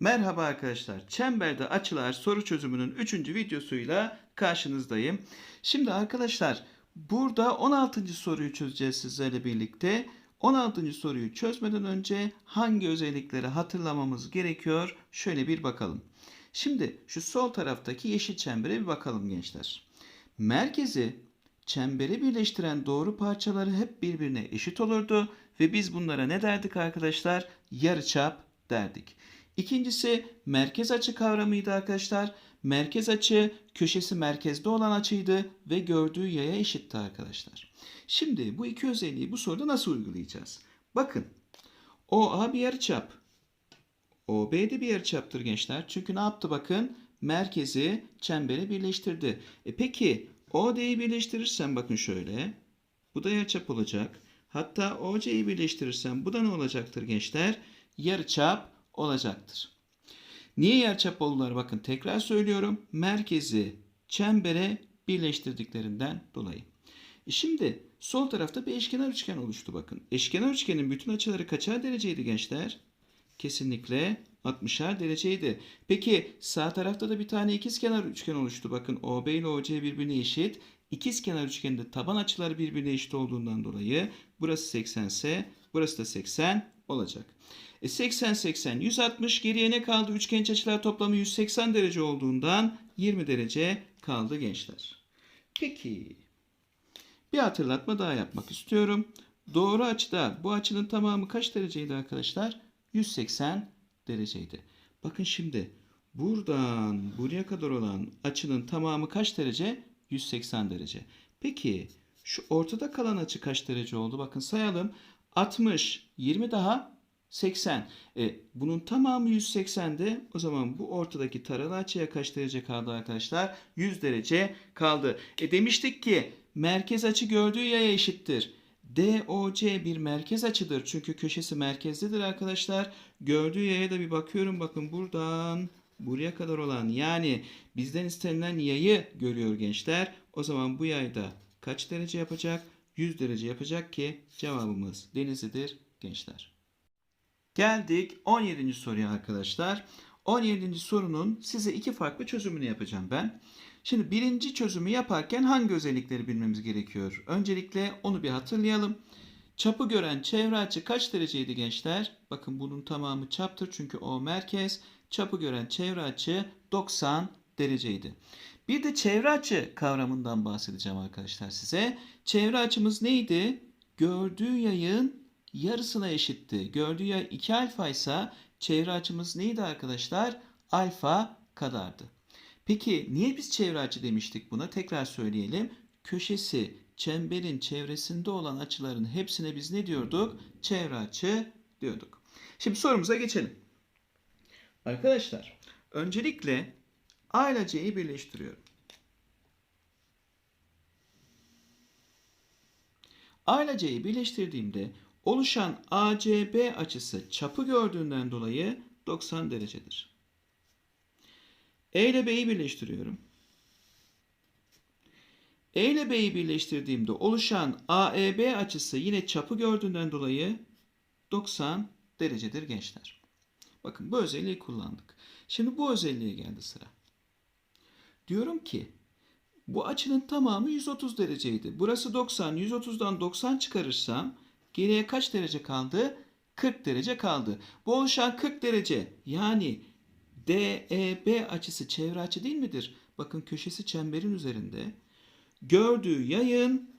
Merhaba arkadaşlar. Çemberde açılar soru çözümünün 3. videosuyla karşınızdayım. Şimdi arkadaşlar burada 16. soruyu çözeceğiz sizlerle birlikte. 16. soruyu çözmeden önce hangi özellikleri hatırlamamız gerekiyor? Şöyle bir bakalım. Şimdi şu sol taraftaki yeşil çembere bir bakalım gençler. Merkezi çemberi birleştiren doğru parçaları hep birbirine eşit olurdu ve biz bunlara ne derdik arkadaşlar? Yarıçap derdik. İkincisi merkez açı kavramıydı arkadaşlar. Merkez açı köşesi merkezde olan açıydı ve gördüğü yaya eşitti arkadaşlar. Şimdi bu iki özelliği bu soruda nasıl uygulayacağız? Bakın OA bir yarıçap. OB de bir yarıçaptır gençler. Çünkü ne yaptı bakın? Merkezi çembere birleştirdi. E peki OD'yi birleştirirsem bakın şöyle. Bu da yarıçap olacak. Hatta OC'yi birleştirirsem bu da ne olacaktır gençler? Yarıçap olacaktır. Niye yarıçap oldular? Bakın tekrar söylüyorum. Merkezi çembere birleştirdiklerinden dolayı. E şimdi sol tarafta bir eşkenar üçgen oluştu bakın. Eşkenar üçgenin bütün açıları kaçar dereceydi gençler? Kesinlikle 60'ar dereceydi. Peki sağ tarafta da bir tane ikizkenar üçgen oluştu. Bakın OB ile OC birbirine eşit. İkizkenar üçgende taban açıları birbirine eşit olduğundan dolayı burası 80 ise burası da 80 olacak. E 80 80 160 geriye ne kaldı? Üçgenç açılar toplamı 180 derece olduğundan 20 derece kaldı gençler. Peki bir hatırlatma daha yapmak istiyorum. Doğru açıda bu açının tamamı kaç dereceydi arkadaşlar? 180 dereceydi. Bakın şimdi buradan buraya kadar olan açının tamamı kaç derece? 180 derece. Peki şu ortada kalan açı kaç derece oldu? Bakın sayalım. 60, 20 daha 80. E, bunun tamamı 180'de o zaman bu ortadaki taralı açıya kaç derece kaldı arkadaşlar? 100 derece kaldı. E demiştik ki merkez açı gördüğü yaya eşittir. DOC bir merkez açıdır. Çünkü köşesi merkezdedir arkadaşlar. Gördüğü yaya da bir bakıyorum. Bakın buradan buraya kadar olan yani bizden istenilen yayı görüyor gençler. O zaman bu yayda kaç derece yapacak? 100 derece yapacak ki cevabımız Denizli'dir gençler. Geldik 17. soruya arkadaşlar. 17. sorunun size iki farklı çözümünü yapacağım ben. Şimdi birinci çözümü yaparken hangi özellikleri bilmemiz gerekiyor? Öncelikle onu bir hatırlayalım. Çapı gören çevre açı kaç dereceydi gençler? Bakın bunun tamamı çaptır çünkü o merkez. Çapı gören çevre açı 90 dereceydi. Bir de çevre açı kavramından bahsedeceğim arkadaşlar size. Çevre açımız neydi? Gördüğü yayın yarısına eşitti. Gördüğü yay 2 alfa ise çevre açımız neydi arkadaşlar? Alfa kadardı. Peki niye biz çevre açı demiştik buna? Tekrar söyleyelim. Köşesi çemberin çevresinde olan açıların hepsine biz ne diyorduk? Çevre açı diyorduk. Şimdi sorumuza geçelim. Arkadaşlar öncelikle A ile C'yi birleştiriyorum. A ile C'yi birleştirdiğimde oluşan ACB açısı çapı gördüğünden dolayı 90 derecedir. E ile B'yi birleştiriyorum. E ile B'yi birleştirdiğimde oluşan AEB açısı yine çapı gördüğünden dolayı 90 derecedir gençler. Bakın bu özelliği kullandık. Şimdi bu özelliğe geldi sıra. Diyorum ki bu açının tamamı 130 dereceydi. Burası 90. 130'dan 90 çıkarırsam geriye kaç derece kaldı? 40 derece kaldı. Bu oluşan 40 derece yani DEB açısı çevre açı değil midir? Bakın köşesi çemberin üzerinde. Gördüğü yayın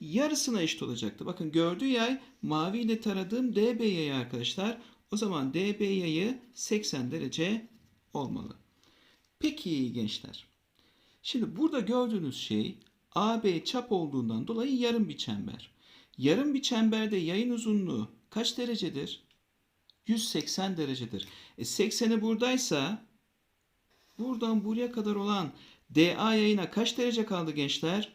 yarısına eşit olacaktı. Bakın gördüğü yay mavi ile taradığım DB yayı arkadaşlar. O zaman DB yayı 80 derece olmalı. Peki gençler. Şimdi burada gördüğünüz şey AB çap olduğundan dolayı yarım bir çember. Yarım bir çemberde yayın uzunluğu kaç derecedir? 180 derecedir. E 80'i buradaysa buradan buraya kadar olan DA yayına kaç derece kaldı gençler?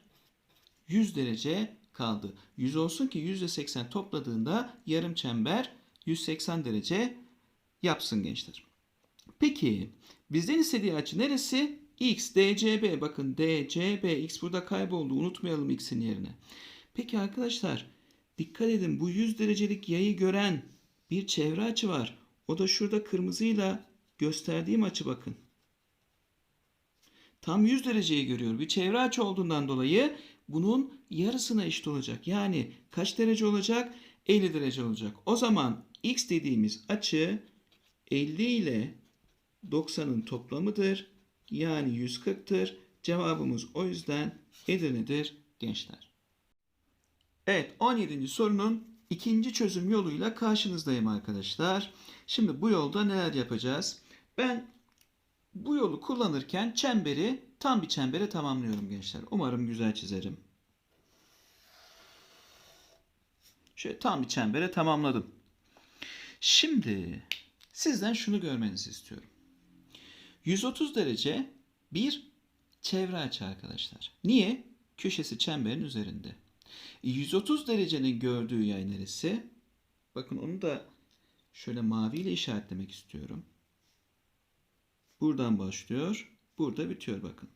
100 derece kaldı. 100 olsun ki 100 ile 80 topladığında yarım çember 180 derece yapsın gençler. Peki bizden istediği açı neresi? X, DCB. Bakın DCB. X burada kayboldu. Unutmayalım X'in yerine. Peki arkadaşlar dikkat edin bu 100 derecelik yayı gören bir çevre açı var. O da şurada kırmızıyla gösterdiğim açı bakın. Tam 100 dereceyi görüyor. Bir çevre açı olduğundan dolayı bunun yarısına eşit olacak. Yani kaç derece olacak? 50 derece olacak. O zaman x dediğimiz açı 50 ile 90'ın toplamıdır. Yani 140'tır. Cevabımız o yüzden Edirne'dir gençler. Evet 17. sorunun ikinci çözüm yoluyla karşınızdayım arkadaşlar. Şimdi bu yolda neler yapacağız? Ben bu yolu kullanırken çemberi tam bir çembere tamamlıyorum gençler. Umarım güzel çizerim. Şöyle tam bir çembere tamamladım. Şimdi sizden şunu görmenizi istiyorum. 130 derece bir çevre açı arkadaşlar. Niye? Köşesi çemberin üzerinde. 130 derecenin gördüğü yay neresi? Bakın onu da şöyle maviyle işaretlemek istiyorum. Buradan başlıyor. Burada bitiyor bakın.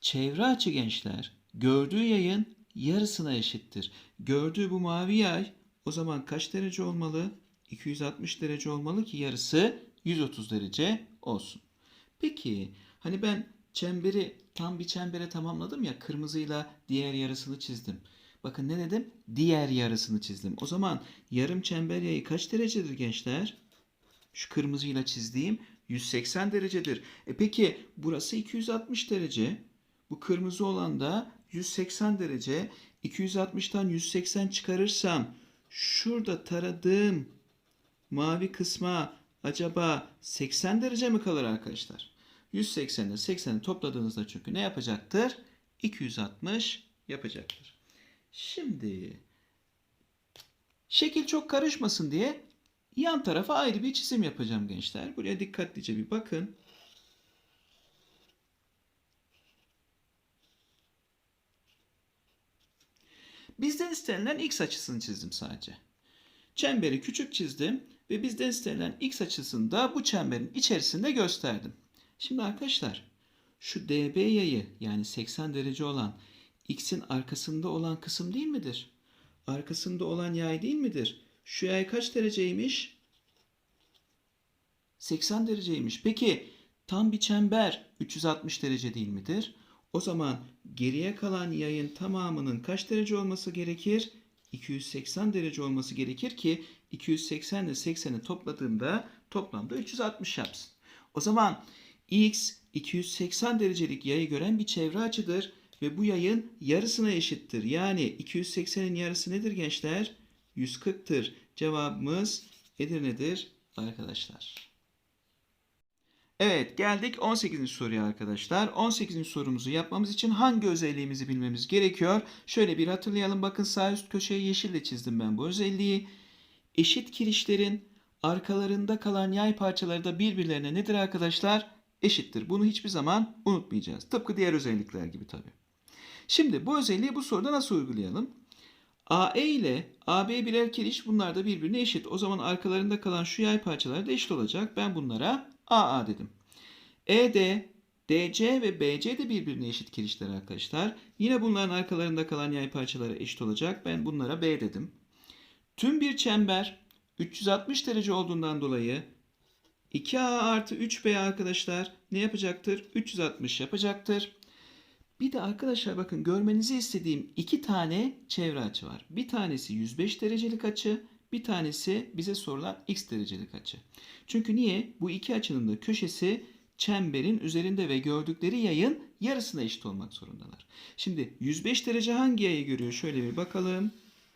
Çevre açı gençler gördüğü yayın yarısına eşittir. Gördüğü bu mavi yay o zaman kaç derece olmalı? 260 derece olmalı ki yarısı 130 derece olsun. Peki hani ben çemberi tam bir çembere tamamladım ya kırmızıyla diğer yarısını çizdim. Bakın ne dedim? Diğer yarısını çizdim. O zaman yarım çember yayı kaç derecedir gençler? Şu kırmızıyla çizdiğim 180 derecedir. E peki burası 260 derece. Bu kırmızı olan da 180 derece. 260'tan 180 çıkarırsam şurada taradığım mavi kısma acaba 80 derece mi kalır arkadaşlar? 180 ile 80'i topladığınızda çünkü ne yapacaktır? 260 yapacaktır. Şimdi şekil çok karışmasın diye yan tarafa ayrı bir çizim yapacağım gençler. Buraya dikkatlice bir bakın. Bizden istenilen x açısını çizdim sadece. Çemberi küçük çizdim ve bizden istenilen x açısını da bu çemberin içerisinde gösterdim. Şimdi arkadaşlar şu DB yayı yani 80 derece olan x'in arkasında olan kısım değil midir? Arkasında olan yay değil midir? Şu yay kaç dereceymiş? 80 dereceymiş. Peki tam bir çember 360 derece değil midir? O zaman geriye kalan yayın tamamının kaç derece olması gerekir? 280 derece olması gerekir ki 280 ile 80'i topladığımda toplamda 360 yapsın. O zaman x 280 derecelik yayı gören bir çevre açıdır ve bu yayın yarısına eşittir. Yani 280'in yarısı nedir gençler? 140'tır. Cevabımız Edirne'dir arkadaşlar. Evet geldik 18. soruya arkadaşlar. 18. sorumuzu yapmamız için hangi özelliğimizi bilmemiz gerekiyor? Şöyle bir hatırlayalım. Bakın sağ üst köşeye yeşille çizdim ben bu özelliği. Eşit kirişlerin arkalarında kalan yay parçaları da birbirlerine nedir arkadaşlar? Eşittir. Bunu hiçbir zaman unutmayacağız. Tıpkı diğer özellikler gibi tabii. Şimdi bu özelliği bu soruda nasıl uygulayalım? AE ile AB birer kiriş bunlar da birbirine eşit. O zaman arkalarında kalan şu yay parçaları da eşit olacak. Ben bunlara AA dedim. ED, DC ve BC de birbirine eşit kirişler arkadaşlar. Yine bunların arkalarında kalan yay parçaları eşit olacak. Ben bunlara B dedim. Tüm bir çember 360 derece olduğundan dolayı 2A artı 3B arkadaşlar ne yapacaktır? 360 yapacaktır. Bir de arkadaşlar bakın görmenizi istediğim iki tane çevre açı var. Bir tanesi 105 derecelik açı, bir tanesi bize sorulan x derecelik açı. Çünkü niye? Bu iki açının da köşesi çemberin üzerinde ve gördükleri yayın yarısına eşit olmak zorundalar. Şimdi 105 derece hangi yayı görüyor? Şöyle bir bakalım.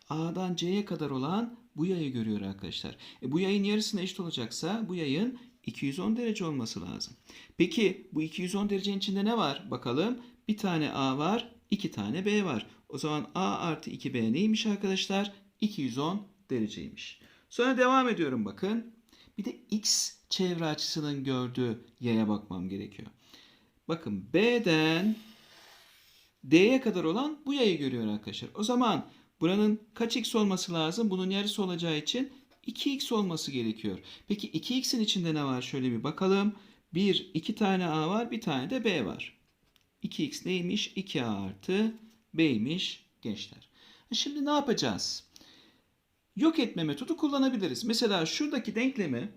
A'dan C'ye kadar olan bu yayı görüyor arkadaşlar. E bu yayın yarısına eşit olacaksa bu yayın 210 derece olması lazım. Peki bu 210 derecenin içinde ne var? Bakalım. Bir tane A var, iki tane B var. O zaman A artı 2B neymiş arkadaşlar? 210 dereceymiş. Sonra devam ediyorum bakın. Bir de X çevre açısının gördüğü yaya bakmam gerekiyor. Bakın B'den D'ye kadar olan bu yayı görüyor arkadaşlar. O zaman buranın kaç X olması lazım? Bunun yarısı olacağı için 2X olması gerekiyor. Peki 2X'in içinde ne var? Şöyle bir bakalım. Bir, iki tane A var, bir tane de B var. 2x neymiş? 2a artı b'ymiş gençler. Şimdi ne yapacağız? yok etme metodu kullanabiliriz. Mesela şuradaki denklemi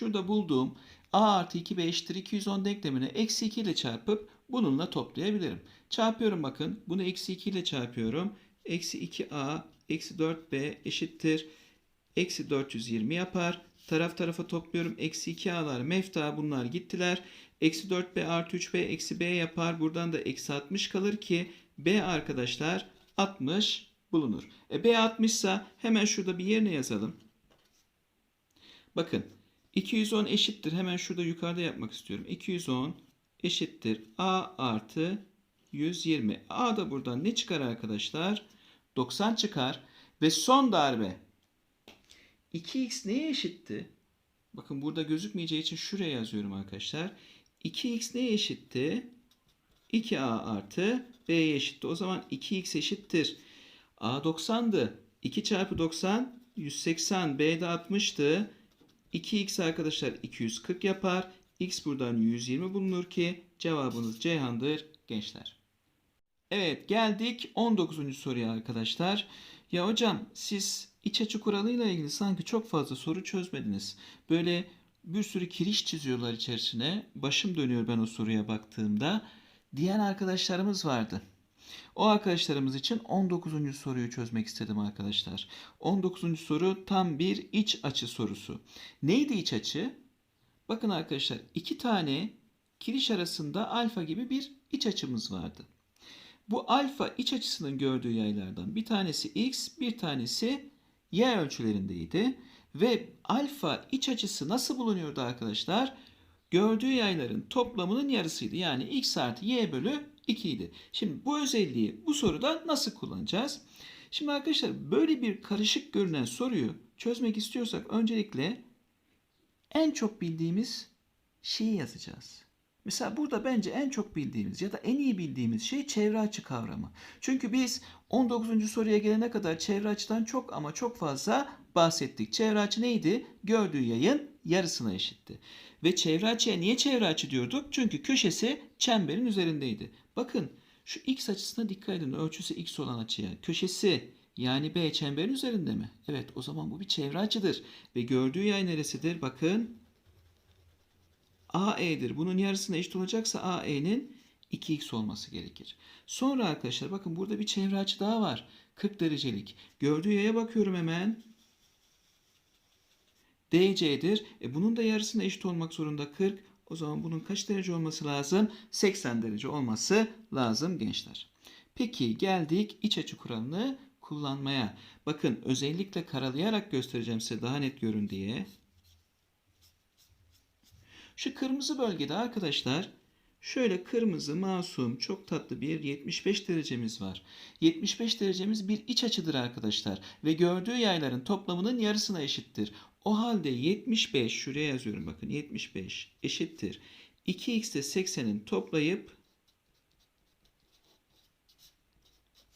şurada bulduğum a artı 2b eşittir 210 denklemini eksi 2 ile çarpıp bununla toplayabilirim. Çarpıyorum bakın. Bunu eksi 2 ile çarpıyorum. Eksi 2a eksi 4b eşittir. Eksi 420 yapar. Taraf tarafa topluyorum. Eksi 2a'lar mefta bunlar gittiler. Eksi 4b artı 3b eksi b yapar. Buradan da eksi 60 kalır ki b arkadaşlar 60 bulunur. E b 60 ise hemen şurada bir yerine yazalım. Bakın 210 eşittir. Hemen şurada yukarıda yapmak istiyorum. 210 eşittir. A artı 120. A da buradan ne çıkar arkadaşlar? 90 çıkar. Ve son darbe. 2x neye eşitti? Bakın burada gözükmeyeceği için şuraya yazıyorum arkadaşlar. 2x neye eşitti? 2a artı b'ye eşitti. O zaman 2x eşittir. a 90'dı. 2 çarpı 90 180. b de 60'tı. 2x arkadaşlar 240 yapar. x buradan 120 bulunur ki cevabınız Ceyhan'dır gençler. Evet geldik 19. soruya arkadaşlar. Ya hocam siz iç açı kuralıyla ilgili sanki çok fazla soru çözmediniz. Böyle bir sürü kiriş çiziyorlar içerisine. Başım dönüyor ben o soruya baktığımda. Diyen arkadaşlarımız vardı. O arkadaşlarımız için 19. soruyu çözmek istedim arkadaşlar. 19. soru tam bir iç açı sorusu. Neydi iç açı? Bakın arkadaşlar iki tane kiriş arasında alfa gibi bir iç açımız vardı. Bu alfa iç açısının gördüğü yaylardan bir tanesi x, bir tanesi y ölçülerindeydi. Ve alfa iç açısı nasıl bulunuyordu arkadaşlar? Gördüğü yayların toplamının yarısıydı. Yani x artı y bölü 2 idi. Şimdi bu özelliği bu soruda nasıl kullanacağız? Şimdi arkadaşlar böyle bir karışık görünen soruyu çözmek istiyorsak öncelikle en çok bildiğimiz şeyi yazacağız. Mesela burada bence en çok bildiğimiz ya da en iyi bildiğimiz şey çevre açı kavramı. Çünkü biz 19. soruya gelene kadar çevre açıdan çok ama çok fazla bahsettik. Çevre açı neydi? Gördüğü yayın yarısına eşitti. Ve çevre açıya niye çevre açı diyorduk? Çünkü köşesi çemberin üzerindeydi. Bakın şu x açısına dikkat edin. Ölçüsü x olan açıya. Köşesi yani B çemberin üzerinde mi? Evet o zaman bu bir çevre açıdır. Ve gördüğü yay neresidir? Bakın AE'dir. Bunun yarısına eşit olacaksa AE'nin 2x olması gerekir. Sonra arkadaşlar bakın burada bir çevre açı daha var. 40 derecelik. Gördüğü yaya bakıyorum hemen. DC'dir. E bunun da yarısına eşit olmak zorunda 40. O zaman bunun kaç derece olması lazım? 80 derece olması lazım gençler. Peki geldik iç açı kuralını kullanmaya. Bakın özellikle karalayarak göstereceğim size daha net görün diye. Şu kırmızı bölgede arkadaşlar şöyle kırmızı masum çok tatlı bir 75 derecemiz var. 75 derecemiz bir iç açıdır arkadaşlar ve gördüğü yayların toplamının yarısına eşittir. O halde 75 şuraya yazıyorum bakın 75 eşittir. 2x ile 80'in toplayıp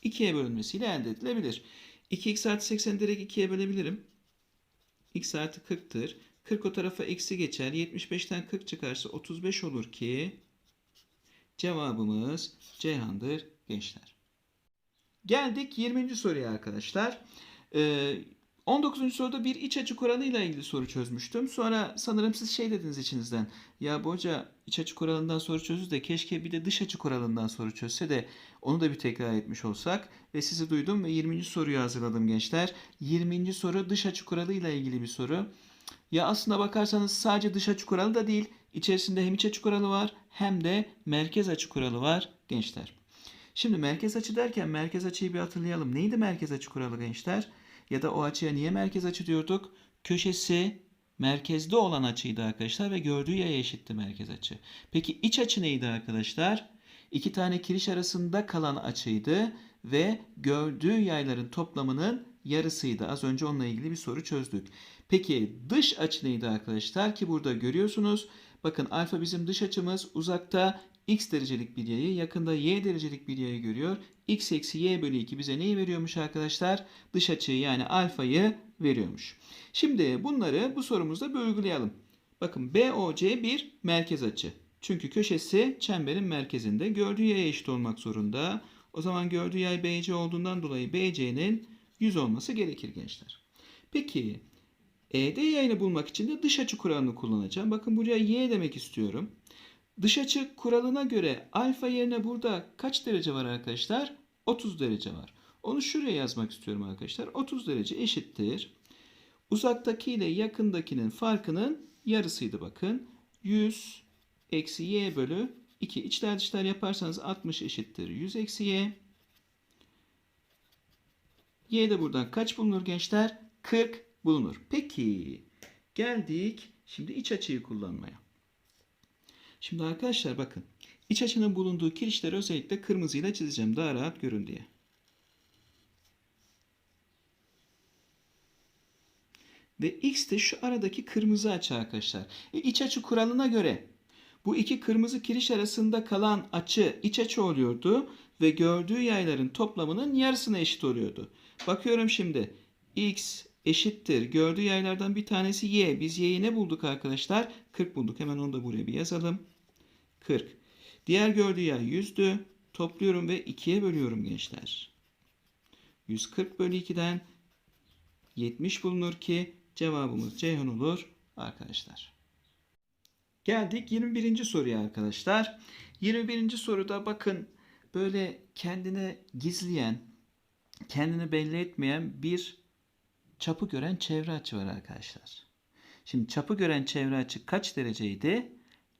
2'ye bölünmesiyle elde edilebilir. 2x artı 80'i direkt 2'ye bölebilirim. x artı 40'tır. 40 o tarafa eksi geçer. 75'ten 40 çıkarsa 35 olur ki cevabımız Ceyhan'dır gençler. Geldik 20. soruya arkadaşlar. Ee, 19. soruda bir iç açı kuralıyla ilgili soru çözmüştüm. Sonra sanırım siz şey dediniz içinizden. Ya bu iç açı kuralından soru çözdü de keşke bir de dış açı kuralından soru çözse de onu da bir tekrar etmiş olsak. Ve sizi duydum ve 20. soruyu hazırladım gençler. 20. soru dış açı kuralıyla ilgili bir soru. Ya aslında bakarsanız sadece dış açı kuralı da değil. İçerisinde hem iç açı kuralı var hem de merkez açı kuralı var gençler. Şimdi merkez açı derken merkez açıyı bir hatırlayalım. Neydi merkez açı kuralı gençler? Ya da o açıya niye merkez açı diyorduk? Köşesi merkezde olan açıydı arkadaşlar ve gördüğü yaya eşitti merkez açı. Peki iç açı neydi arkadaşlar? İki tane kiriş arasında kalan açıydı ve gördüğü yayların toplamının yarısıydı. Az önce onunla ilgili bir soru çözdük. Peki dış açı neydi arkadaşlar? Ki burada görüyorsunuz. Bakın alfa bizim dış açımız uzakta x derecelik bir yayı yakında y derecelik bir yayı görüyor. x eksi y bölü 2 bize neyi veriyormuş arkadaşlar? Dış açıyı yani alfayı veriyormuş. Şimdi bunları bu sorumuzda uygulayalım. Bakın BOC bir merkez açı. Çünkü köşesi çemberin merkezinde. Gördüğü yaya eşit olmak zorunda. O zaman gördüğü yay BC olduğundan dolayı BC'nin 100 olması gerekir gençler. Peki ED yayını bulmak için de dış açı kuralını kullanacağım. Bakın buraya y demek istiyorum. Dış açı kuralına göre alfa yerine burada kaç derece var arkadaşlar? 30 derece var. Onu şuraya yazmak istiyorum arkadaşlar. 30 derece eşittir. Uzaktaki ile yakındakinin farkının yarısıydı bakın. 100 eksi y bölü 2. İçler dışlar yaparsanız 60 eşittir. 100 eksi y. Y de buradan kaç bulunur gençler? 40 bulunur. Peki geldik şimdi iç açıyı kullanmaya. Şimdi arkadaşlar bakın. iç açının bulunduğu kirişleri özellikle kırmızıyla çizeceğim daha rahat görün diye. Ve x de şu aradaki kırmızı açı arkadaşlar. E, iç açı kuralına göre bu iki kırmızı kiriş arasında kalan açı iç açı oluyordu ve gördüğü yayların toplamının yarısına eşit oluyordu. Bakıyorum şimdi x eşittir. Gördüğü yaylardan bir tanesi y. Biz y'yi ne bulduk arkadaşlar? 40 bulduk. Hemen onu da buraya bir yazalım. 40. Diğer gördüğü yay 100'dü. Topluyorum ve 2'ye bölüyorum gençler. 140 bölü 2'den 70 bulunur ki cevabımız Ceyhan olur arkadaşlar. Geldik 21. soruya arkadaşlar. 21. soruda bakın böyle kendine gizleyen, kendini belli etmeyen bir çapı gören çevre açı var arkadaşlar. Şimdi çapı gören çevre açı kaç dereceydi?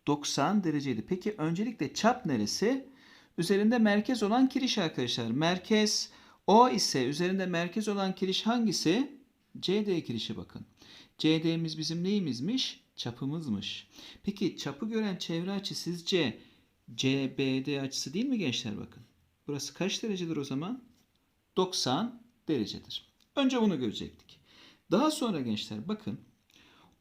90 dereceydi. Peki öncelikle çap neresi? Üzerinde merkez olan kiriş arkadaşlar. Merkez O ise üzerinde merkez olan kiriş hangisi? CD kirişi bakın. CD'miz bizim neyimizmiş? Çapımızmış. Peki çapı gören çevre açı sizce CBD açısı değil mi gençler bakın. Burası kaç derecedir o zaman? 90 derecedir. Önce bunu görecektik. Daha sonra gençler bakın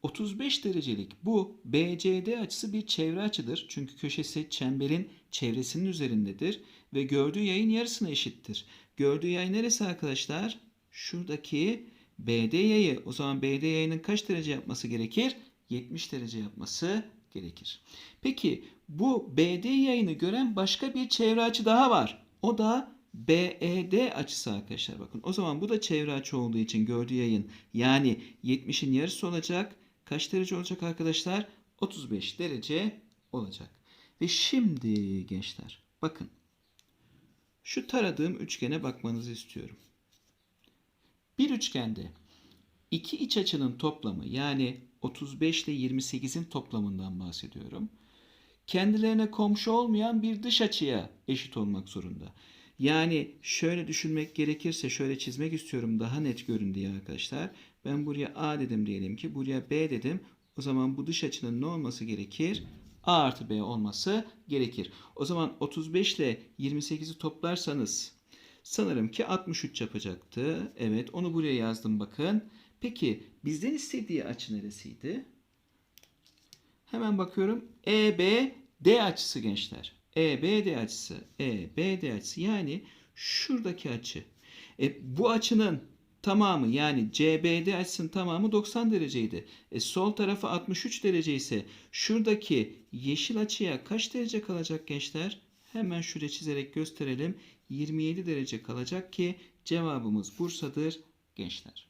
35 derecelik bu BCD açısı bir çevre açıdır. Çünkü köşesi çemberin çevresinin üzerindedir ve gördüğü yayın yarısına eşittir. Gördüğü yay neresi arkadaşlar? Şuradaki BD yayı. O zaman BD yayının kaç derece yapması gerekir? 70 derece yapması gerekir. Peki bu BD yayını gören başka bir çevre açı daha var. O da BED açısı arkadaşlar bakın. O zaman bu da çevre açı olduğu için gördüğü yayın yani 70'in yarısı olacak. Kaç derece olacak arkadaşlar? 35 derece olacak. Ve şimdi gençler bakın. Şu taradığım üçgene bakmanızı istiyorum. Bir üçgende iki iç açının toplamı yani 35 ile 28'in toplamından bahsediyorum. Kendilerine komşu olmayan bir dış açıya eşit olmak zorunda. Yani şöyle düşünmek gerekirse şöyle çizmek istiyorum daha net görün diye arkadaşlar. Ben buraya A dedim diyelim ki buraya B dedim. O zaman bu dış açının ne olması gerekir? A artı B olması gerekir. O zaman 35 ile 28'i toplarsanız sanırım ki 63 yapacaktı. Evet onu buraya yazdım bakın. Peki bizden istediği açı neresiydi? Hemen bakıyorum. EBD açısı gençler. EBD açısı. EBD açısı yani şuradaki açı. E, bu açının tamamı yani CBD açısının tamamı 90 dereceydi. E, sol tarafı 63 derece ise şuradaki yeşil açıya kaç derece kalacak gençler? Hemen şuraya çizerek gösterelim. 27 derece kalacak ki cevabımız Bursa'dır gençler.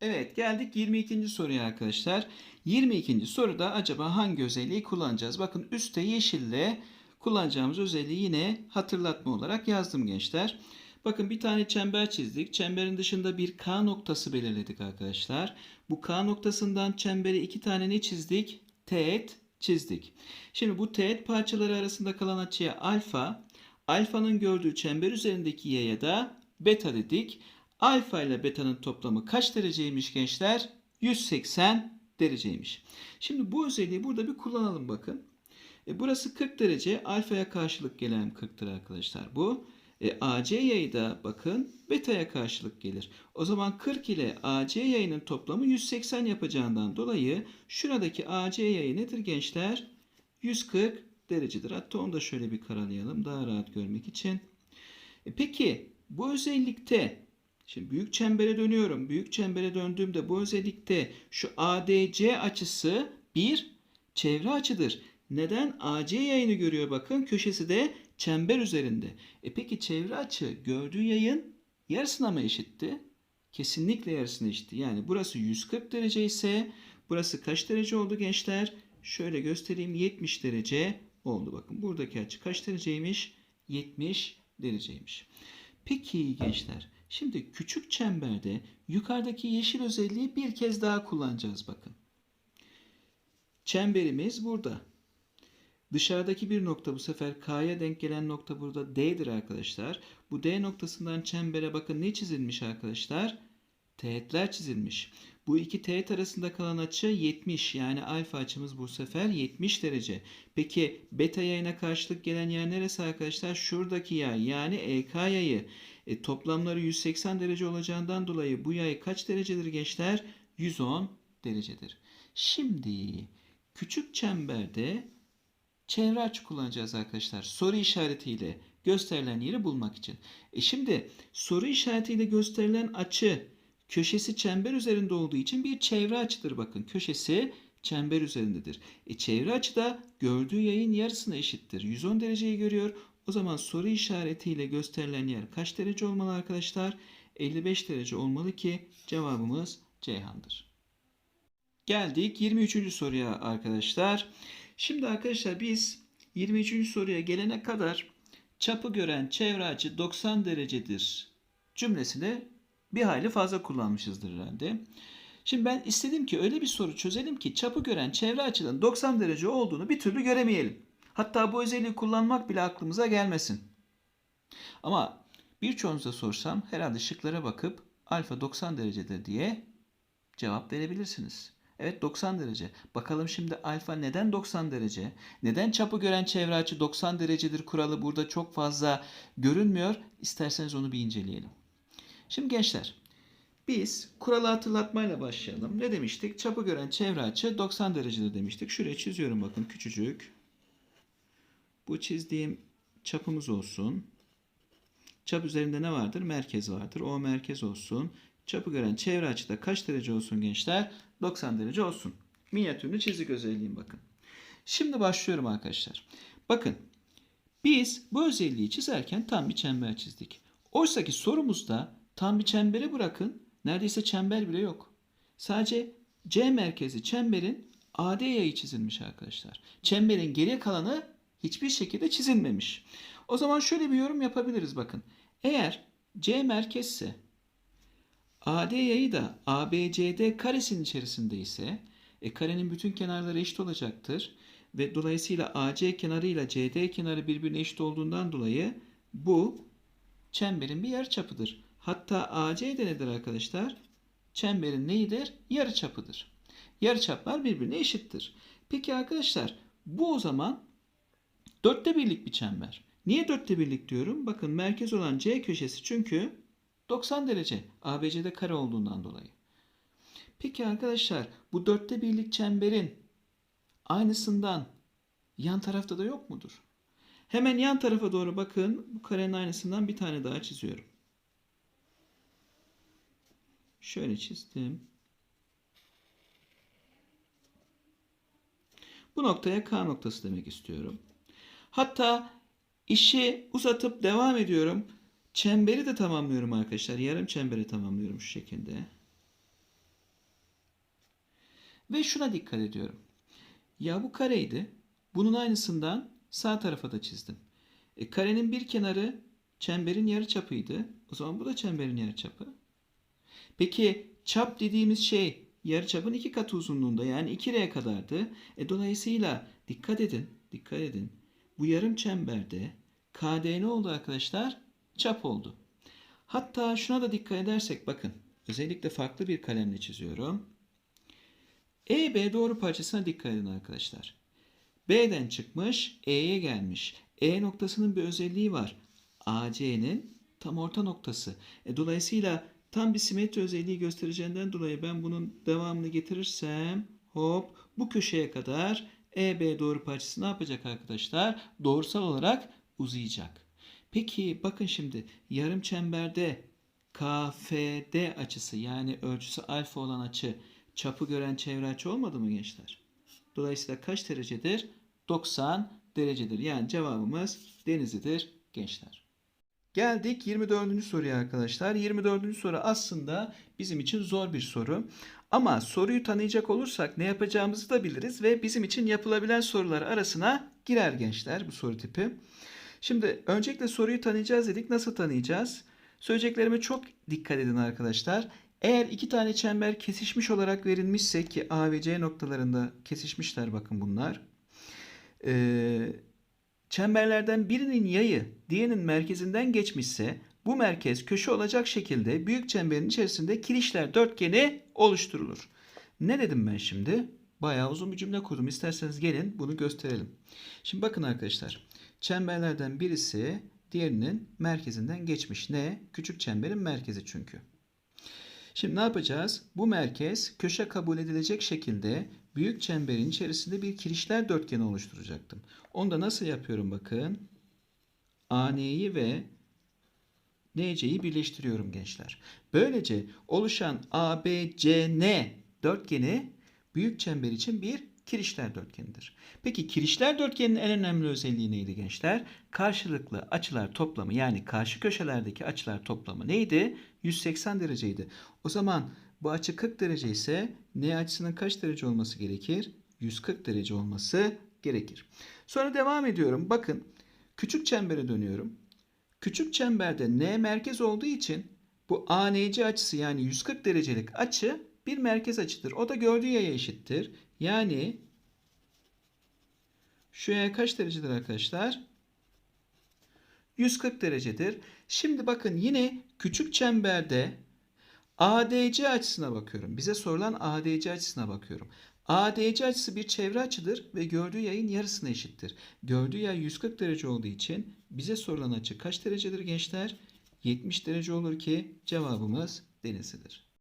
Evet geldik 22. soruya arkadaşlar. 22. soruda acaba hangi özelliği kullanacağız? Bakın üstte yeşille kullanacağımız özelliği yine hatırlatma olarak yazdım gençler. Bakın bir tane çember çizdik. Çemberin dışında bir K noktası belirledik arkadaşlar. Bu K noktasından çembere iki tane ne çizdik? Teğet çizdik. Şimdi bu teğet parçaları arasında kalan açıya alfa, alfanın gördüğü çember üzerindeki y'ye da beta dedik. Alfa ile beta'nın toplamı kaç dereceymiş gençler? 180 dereceymiş. Şimdi bu özelliği burada bir kullanalım bakın. E, burası 40 derece. Alfaya karşılık gelen 40'tır arkadaşlar bu. E, AC yayı da bakın beta'ya karşılık gelir. O zaman 40 ile AC yayının toplamı 180 yapacağından dolayı şuradaki AC yayı nedir gençler? 140 derecedir. Hatta onu da şöyle bir karalayalım daha rahat görmek için. E, peki bu özellikte Şimdi büyük çembere dönüyorum. Büyük çembere döndüğümde bu özellikle şu ADC açısı bir çevre açıdır. Neden? AC yayını görüyor bakın. Köşesi de çember üzerinde. E peki çevre açı gördüğü yayın yarısına mı eşitti? kesinlikle yarısına eşit. Yani burası 140 derece ise burası kaç derece oldu gençler? Şöyle göstereyim 70 derece oldu. Bakın buradaki açı kaç dereceymiş? 70 dereceymiş. Peki gençler şimdi küçük çemberde yukarıdaki yeşil özelliği bir kez daha kullanacağız bakın. Çemberimiz burada. Dışarıdaki bir nokta bu sefer K'ya denk gelen nokta burada D'dir arkadaşlar. Bu D noktasından çembere bakın ne çizilmiş arkadaşlar? Teğetler çizilmiş. Bu iki teğet arasında kalan açı 70 yani alfa açımız bu sefer 70 derece. Peki beta yayına karşılık gelen yer neresi arkadaşlar? Şuradaki yay yani EK yayı. E, toplamları 180 derece olacağından dolayı bu yay kaç derecedir gençler? 110 derecedir. Şimdi küçük çemberde çevre açı kullanacağız arkadaşlar. Soru işaretiyle gösterilen yeri bulmak için. E şimdi soru işaretiyle gösterilen açı köşesi çember üzerinde olduğu için bir çevre açıdır bakın. Köşesi çember üzerindedir. E çevre açı da gördüğü yayın yarısına eşittir. 110 dereceyi görüyor. O zaman soru işaretiyle gösterilen yer kaç derece olmalı arkadaşlar? 55 derece olmalı ki cevabımız Ceyhan'dır. Geldik 23. soruya arkadaşlar. Şimdi arkadaşlar biz 23. soruya gelene kadar çapı gören çevre açı 90 derecedir cümlesini bir hayli fazla kullanmışızdır herhalde. Şimdi ben istedim ki öyle bir soru çözelim ki çapı gören çevre açının 90 derece olduğunu bir türlü göremeyelim. Hatta bu özelliği kullanmak bile aklımıza gelmesin. Ama birçoğunuza sorsam herhalde şıklara bakıp alfa 90 derecedir diye cevap verebilirsiniz. Evet 90 derece. Bakalım şimdi alfa neden 90 derece? Neden çapı gören çevre açı 90 derecedir kuralı burada çok fazla görünmüyor? İsterseniz onu bir inceleyelim. Şimdi gençler biz kuralı hatırlatmayla başlayalım. Ne demiştik? Çapı gören çevre açı 90 derecedir demiştik. Şuraya çiziyorum bakın küçücük. Bu çizdiğim çapımız olsun. Çap üzerinde ne vardır? Merkez vardır. O merkez olsun. Çapı gören çevre açıda kaç derece olsun gençler? 90 derece olsun. Minyatürünü çizik özelliğim bakın. Şimdi başlıyorum arkadaşlar. Bakın biz bu özelliği çizerken tam bir çember çizdik. Oysa ki sorumuzda tam bir çembere bırakın neredeyse çember bile yok. Sadece C merkezi çemberin AD yayı çizilmiş arkadaşlar. Çemberin geriye kalanı hiçbir şekilde çizilmemiş. O zaman şöyle bir yorum yapabiliriz bakın. Eğer C merkezse AD yayı da ABCD karesinin içerisinde ise e, karenin bütün kenarları eşit olacaktır. Ve dolayısıyla AC kenarı ile CD kenarı birbirine eşit olduğundan dolayı bu çemberin bir yarıçapıdır. Hatta AC de nedir arkadaşlar? Çemberin neyidir? Yarıçapıdır. Yarıçaplar birbirine eşittir. Peki arkadaşlar bu o zaman dörtte birlik bir çember. Niye dörtte birlik diyorum? Bakın merkez olan C köşesi çünkü 90 derece ABC'de kare olduğundan dolayı. Peki arkadaşlar bu dörtte birlik çemberin aynısından yan tarafta da yok mudur? Hemen yan tarafa doğru bakın. Bu karenin aynısından bir tane daha çiziyorum. Şöyle çizdim. Bu noktaya K noktası demek istiyorum. Hatta işi uzatıp devam ediyorum. Çemberi de tamamlıyorum arkadaşlar. Yarım çemberi tamamlıyorum şu şekilde. Ve şuna dikkat ediyorum. Ya bu kareydi. Bunun aynısından sağ tarafa da çizdim. E, karenin bir kenarı çemberin yarı çapıydı. O zaman bu da çemberin yarı çapı. Peki çap dediğimiz şey yarı çapın iki katı uzunluğunda yani 2R kadardı. E, dolayısıyla dikkat edin, dikkat edin. Bu yarım çemberde KD ne oldu arkadaşlar? Çap oldu. Hatta şuna da dikkat edersek bakın. Özellikle farklı bir kalemle çiziyorum. EB doğru parçasına dikkat edin arkadaşlar. B'den çıkmış E'ye gelmiş. E noktasının bir özelliği var. AC'nin tam orta noktası. E, dolayısıyla tam bir simetri özelliği göstereceğinden dolayı ben bunun devamını getirirsem hop bu köşeye kadar EB doğru parçası ne yapacak arkadaşlar? Doğrusal olarak uzayacak. Peki bakın şimdi yarım çemberde KFD açısı yani ölçüsü alfa olan açı çapı gören çevre açı olmadı mı gençler? Dolayısıyla kaç derecedir? 90 derecedir. Yani cevabımız Denizli'dir gençler. Geldik 24. soruya arkadaşlar. 24. soru aslında bizim için zor bir soru. Ama soruyu tanıyacak olursak ne yapacağımızı da biliriz ve bizim için yapılabilen sorular arasına girer gençler bu soru tipi. Şimdi öncelikle soruyu tanıyacağız dedik. Nasıl tanıyacağız? Söyleyeceklerime çok dikkat edin arkadaşlar. Eğer iki tane çember kesişmiş olarak verilmişse ki A ve C noktalarında kesişmişler bakın bunlar. Ee, çemberlerden birinin yayı diğerinin merkezinden geçmişse bu merkez köşe olacak şekilde büyük çemberin içerisinde kirişler dörtgeni oluşturulur. Ne dedim ben şimdi? Bayağı uzun bir cümle kurdum. İsterseniz gelin bunu gösterelim. Şimdi bakın arkadaşlar. Çemberlerden birisi diğerinin merkezinden geçmiş. Ne? Küçük çemberin merkezi çünkü. Şimdi ne yapacağız? Bu merkez köşe kabul edilecek şekilde büyük çemberin içerisinde bir kirişler dörtgeni oluşturacaktım. Onu da nasıl yapıyorum bakın. AN'yi ve NC'yi birleştiriyorum gençler. Böylece oluşan ABCN dörtgeni büyük çember için bir kirişler dörtgenidir. Peki kirişler dörtgenin en önemli özelliği neydi gençler? Karşılıklı açılar toplamı yani karşı köşelerdeki açılar toplamı neydi? 180 dereceydi. O zaman bu açı 40 derece ise N açısının kaç derece olması gerekir? 140 derece olması gerekir. Sonra devam ediyorum. Bakın küçük çembere dönüyorum. Küçük çemberde N merkez olduğu için bu ANC açısı yani 140 derecelik açı bir merkez açıdır. O da gördüğü yaya eşittir. Yani şu yaya kaç derecedir arkadaşlar? 140 derecedir. Şimdi bakın yine küçük çemberde ADC açısına bakıyorum. Bize sorulan ADC açısına bakıyorum. ADC açısı bir çevre açıdır ve gördüğü yayın yarısına eşittir. Gördüğü yay 140 derece olduğu için bize sorulan açı kaç derecedir gençler? 70 derece olur ki cevabımız denizlidir.